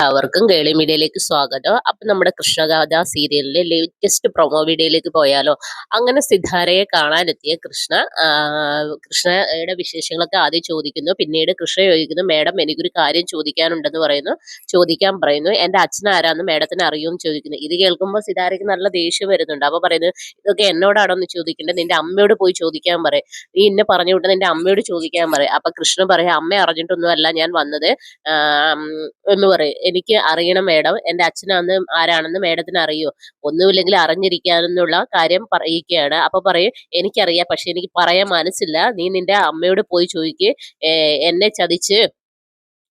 എല്ലാവർക്കും കേളി മീഡിയയിലേക്ക് സ്വാഗതം. അപ്പൊ നമ്മുടെ കൃഷ്ണഗാഥ സീരിയലിലെ ലേറ്റസ്റ്റ് പ്രൊമോ വീഡിയോയിലേക്ക് പോയാലോ? അങ്ങനെ സിദ്ധാരയെ കാണാനെത്തിയ കൃഷ്ണ കൃഷ്ണയുടെ വിശേഷങ്ങളൊക്കെ ആദ്യം ചോദിക്കുന്നു. പിന്നീട് കൃഷ്ണ ചോദിക്കുന്നു മേഡം എനിക്കൊരു കാര്യം ചോദിക്കാനുണ്ടെന്ന് പറയുന്നു. ചോദിക്കാൻ പറയുന്നു. എന്റെ അച്ഛൻ ആരാന്ന് മേഡത്തിന് അറിയുമെന്ന് ചോദിക്കുന്നു. ഇത് കേൾക്കുമ്പോൾ സിദ്ധാരയ്ക്ക് നല്ല ദേഷ്യം വരുന്നുണ്ട്. അപ്പൊ പറയുന്നു ഇതൊക്കെ എന്നോടാണോ എന്ന് ചോദിക്കേണ്ടത്? നിന്റെ അമ്മയോട് പോയി ചോദിക്കാൻ പറയും. നീ എന്നെ പറഞ്ഞു വിട്ട് നിന്റെ അമ്മയോട് ചോദിക്കാൻ പറയും. അപ്പൊ കൃഷ്ണ പറയാം അമ്മ അറിഞ്ഞിട്ടൊന്നുമല്ല ഞാൻ വന്നത് എന്ന് പറയും. എനിക്ക് അറിയണം മേഡം. എന്റെ അച്ഛനാന്ന് ആരാണെന്ന് മേഡത്തിന് അറിയോ? ഒന്നുമില്ലെങ്കിൽ അറിഞ്ഞിരിക്കാനെന്നുള്ള കാര്യം പറയുകയാണ്. അപ്പൊ പറയും എനിക്കറിയാം പക്ഷെ എനിക്ക് പറയാൻ മനസ്സില്ല. നീ നിന്റെ അമ്മയോട് പോയി ചോദിക്ക്. എന്നെ ചതിച്ച്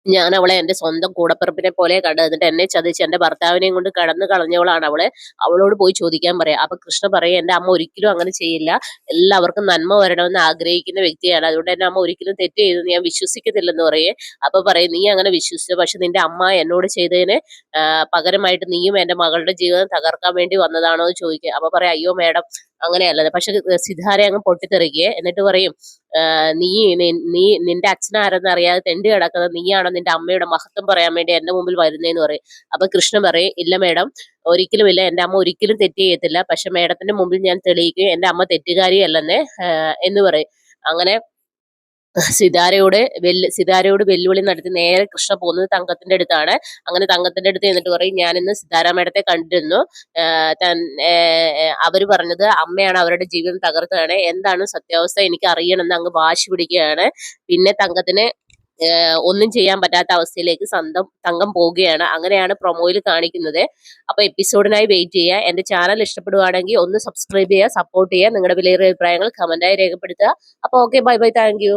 ഞാൻ അവളെ എന്റെ സ്വന്തം കൂടപ്പിറപ്പിനെ പോലെ കണ്ടിട്ട് എന്നിട്ട് എന്നെ ചതിച്ച് എന്റെ ഭർത്താവിനെയും കൊണ്ട് കടന്നു കളഞ്ഞവളാണ് അവളെ. അവളോട് പോയി ചോദിക്കാൻ പറയാം. അപ്പൊ കൃഷ്ണ പറയും എന്റെ അമ്മ ഒരിക്കലും അങ്ങനെ ചെയ്യില്ല. എല്ലാവർക്കും നന്മ വരണമെന്ന് ആഗ്രഹിക്കുന്ന വ്യക്തിയാണ്. അതുകൊണ്ട് എന്റെ അമ്മ ഒരിക്കലും തെറ്റ് ചെയ്തെന്ന് ഞാൻ വിശ്വസിക്കത്തില്ലെന്ന് പറയേ. അപ്പൊ പറയും നീ അങ്ങനെ വിശ്വസിച്ചു? പക്ഷെ നിന്റെ അമ്മ എന്നോട് ചെയ്തതിന് പകരമായിട്ട് നീയും എന്റെ മകളുടെ ജീവിതം തകർക്കാൻ വേണ്ടി വന്നതാണോ? എന്ന് ചോദിക്കുക അപ്പൊ പറയാം അയ്യോ മേഡം അങ്ങനെയല്ല പക്ഷെ സിദ്ധാര അങ്ങ് പൊട്ടിത്തെറിക്കുകയെ. എന്നിട്ട് പറയും നീ നീ നിന്റെ അച്ഛനാരെന്ന് അറിയാതെ തെണ്ടി കിടക്കുന്നത് നീയാണോ? നിന്റെ അമ്മയുടെ മഹത്വം പറയാൻ വേണ്ടി എന്റെ മുമ്പിൽ വരുന്നതെന്ന് പറയും. അപ്പൊ കൃഷ്ണൻ പറയും ഇല്ല മേഡം ഒരിക്കലും ഇല്ല. എന്റെ അമ്മ ഒരിക്കലും തെറ്റ് ചെയ്യത്തില്ല. പക്ഷെ മേഡത്തിന്റെ മുമ്പിൽ ഞാൻ തെളിയിക്കും എന്റെ അമ്മ തെറ്റുകാരിയല്ലെന്ന് എന്ന് പറയും. അങ്ങനെ സിതാരയോട് വെല്ലു സിതാരയോട് വെല്ലുവിളി നടത്തി നേരെ കൃഷ്ണ പോകുന്നത് തങ്കത്തിന്റെ അടുത്താണ്. അങ്ങനെ തങ്കത്തിന്റെ അടുത്ത് എന്നിട്ട് പറയും ഞാൻ ഇന്ന് സിതാര മേഡത്തെ കണ്ടിരുന്നു. അവർ പറഞ്ഞത് അമ്മയാണ് അവരുടെ ജീവിതം തകർത്തതാണ്. എന്താണ് സത്യാവസ്ഥ എനിക്ക് അറിയണമെന്ന് അങ്ങ് വാശി പിടിക്കുകയാണ്. പിന്നെ തങ്കത്തിന് ഒന്നും ചെയ്യാൻ പറ്റാത്ത അവസ്ഥയിലേക്ക് സ്വന്തം തങ്കം പോവുകയാണ്. അങ്ങനെയാണ് പ്രൊമോയിൽ കാണിക്കുന്നത്. അപ്പൊ എപ്പിസോഡിനായി വെയിറ്റ് ചെയ്യുക. എന്റെ ചാനൽ ഇഷ്ടപ്പെടുവാണെങ്കിൽ ഒന്ന് സബ്സ്ക്രൈബ് ചെയ്യുക സപ്പോർട്ട് ചെയ്യുക. നിങ്ങളുടെ വിലയേറിയ അഭിപ്രായങ്ങൾ കമന്റായി രേഖപ്പെടുത്തുക. അപ്പൊ ഓക്കെ ബൈ ബൈ. താങ്ക്